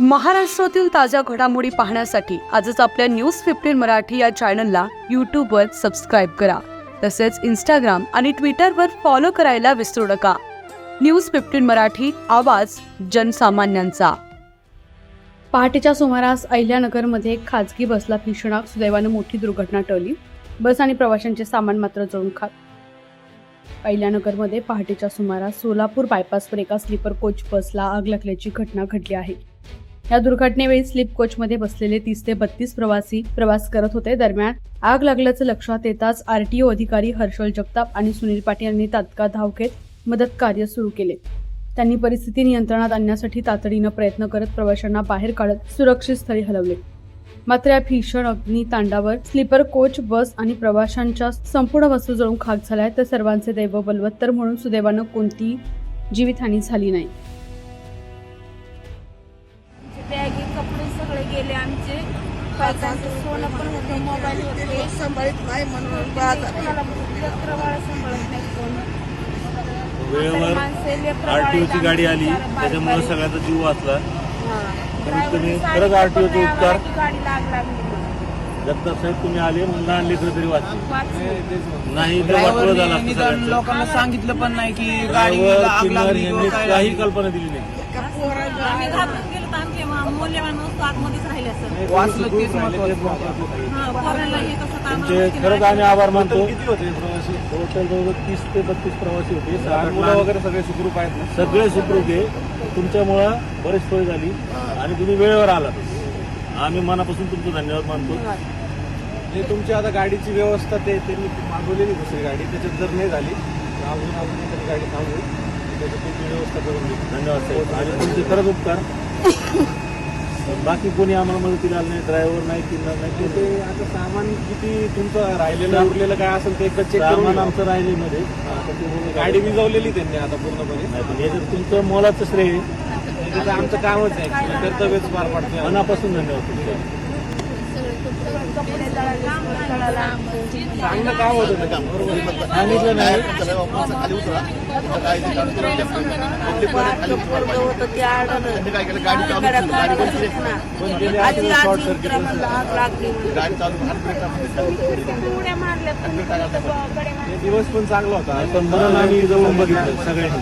महाराष्ट्रातील ताज्या घडामोडी पाहण्यासाठी आजच आपल्या न्यूज फिफ्टीन मराठी या चॅनलला यूट्यूबवर सबस्क्राईब करा. तसेच इंस्टाग्राम आणि ट्विटरवर फॉलो करायला विसरू नका. न्यूज फिफ्टीन मराठी आवाज जनसामान्यांचा. पहाटेच्या सुमारास अहिल्यानगरमध्ये एक खाजगी बसला भीषण सुदैवानं मोठी दुर्घटना टळली. बस आणि प्रवाशांचे सामान मात्र जळून खात अहिल्यानगरमध्ये पहाटेच्या सुमारास सोलापूर बायपासवर एका स्लीपर कोच बसला आग लागल्याची घटना घडली आहे. या दुर्घटनेवेळी स्लीप कोचमध्ये बसलेले तीस ते बत्तीस प्रवासी प्रवास करत होते. दरम्यान आग लागल्याचं लक्षात येताच आरटीओ अधिकारी हर्षल जगताप आणि सुनील पाटील यांनी तात्काळ धाव घेत मदत कार्य सुरू केले. त्यांनी परिस्थिती नियंत्रणात आणण्यासाठी तातडीनं प्रयत्न करत प्रवाशांना बाहेर काढत सुरक्षित स्थळी हलवले. मात्र या भीषण अग्नी तांडावर स्लीपर कोच बस आणि प्रवाशांच्या संपूर्ण वस्तू जळून खाक झाल्या तर सर्वांचे दैव बलवत्तर म्हणून सुदैवानं कोणतीही जीवितहानी झाली नाही. कपडे सगळे गेले आमचे सोनं पण होतं मोबाईल होते सांभाळत नाही म्हणून कोणाला लेकरं-बाळं सांभाळत नाही कोण. वेळेवर आरटीओची गाडी आली त्याच्यामुळे. सगळ्याचा जीव वाचला हा. कमीत कमी खरंच साडी RTO चे पण नाही उपकार. गाडी जगताप साहेब तुम्ही आले म्हणून लहान लेकरं तरी वाचली. नाही तर झालं. लोकांना सांगितलं पण नाही की काय काही. कल्पना दिली नाही मौल्यवान वस्तू आतमध्येच राहिल्या सर वाचलं तेच महत्वाचं हा, पोरांना हे कसं तर आम्हाला तुमचे माहिती खरंच नाही. आम्ही आभार मानतो. किती होते प्रवासी? टोटल जवळजवळ तीस ते बत्तीस प्रवासी होते. लहान- वगैरे सगळे सुखरूप आहेत ना? सगळे सुखरूप आहे. तुमच्यामुळं बरीच सोय झाली. आणि तुम्ही वेळेवर आलात. आम्ही मनापासून तुमचं धन्यवाद मानतो. जे तुमची आता गाडीची व्यवस्था ते त्यांनी मागवलेली दुसरी गाडी. त्याच्यात जर नाही झाली तर अजून अजून तरी गाडी थांबू त्याची तुमची व्यवस्था करून देऊ धन्यवाद साहेब. आणि तुमचे खरंच उपकार. बाकी कोणी आम्हाला मदतीला आलं नाही ड्रायव्हर नाही किन्नर नाही ते आता सामान किती तुमचं राहिलेलं उरलेलं काय असेल ते एकदा चेक करून सामान. आमचं राहिले मध्ये आता ते बोलू गाडी विजवलेली त्यांनी आता पूर्णपणे नाही पण याच्यात तुमचं मोलाचं श्रेय आहे. त्याचं आमचं कामच आहे. कर्तव्यच पार पाडतोय. मनापासून धन्यवाद तुमचं चांगलं काम होतं. सांगितलं नाही होतं ते काय केलं? असेल शॉर्ट उड्या मारल्या कोणी कोणी तर मारल्या. ते दिवस पण चांगला होता. पण म्हणून आम्ही जवळून बघितलं सगळ्यांनी.